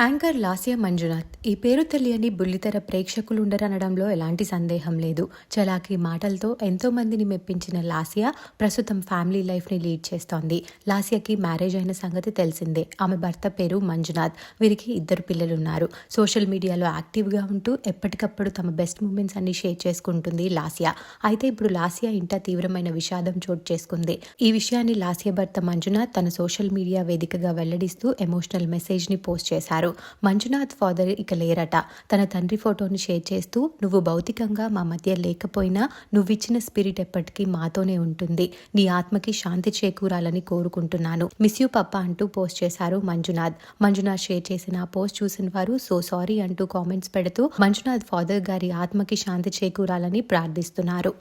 Anchor Lasya Manjunath. ఈ పేరు తెలియని బుల్లితెర ప్రేక్షకులు ఉండరనడంలో ఎలాంటి సందేహం లేదు. చలాకీ మాటలతో ఎంతో మందిని మెప్పించిన లాస్య ప్రస్తుతం ఫ్యామిలీ లైఫ్ని లీడ్ చేస్తోంది. లాస్యకి మ్యారేజ్ అయిన సంగతి తెలిసిందే. ఆమె భర్త పేరు మంజునాథ్. వీరికి ఇద్దరు పిల్లలున్నారు. సోషల్ మీడియాలో యాక్టివ్గా ఉంటూ ఎప్పటికప్పుడు తమ బెస్ట్ మూమెంట్స్ అన్ని షేర్ చేసుకుంటుంది లాస్య. అయితే ఇప్పుడు లాస్య ఇంట తీవ్రమైన విషాదం చోటు చేసుకుంది. ఈ విషయాన్ని లాస్య భర్త మంజునాథ్ తన సోషల్ మీడియా వేదికగా వెల్లడిస్తూ ఎమోషనల్ మెసేజ్ని పోస్ట్ చేశారు మంజునాథ్ ఫాదర్ ఇక లేరట. తన తండ్రి ఫోటోను షేర్ చేస్తూ నువ్వు భౌతికంగా మా మధ్య లేకపోయినా నువ్విచ్చిన స్పిరిట్ ఎప్పటికీ మాతోనే ఉంటుంది. నీ ఆత్మకి శాంతి చేకూరాలని కోరుకుంటున్నాను. మిస్ యూ పప్ప అంటూ పోస్ట్ చేశారు మంజునాథ్. మంజునాథ్ షేర్ చేసిన ఆ పోస్ట్ చూసిన వారు సో సారీ అంటూ కామెంట్స్ పెడుతూ మంజునాథ్ ఫాదర్ గారి ఆత్మకి శాంతి చేకూరాలని ప్రార్థిస్తున్నారు.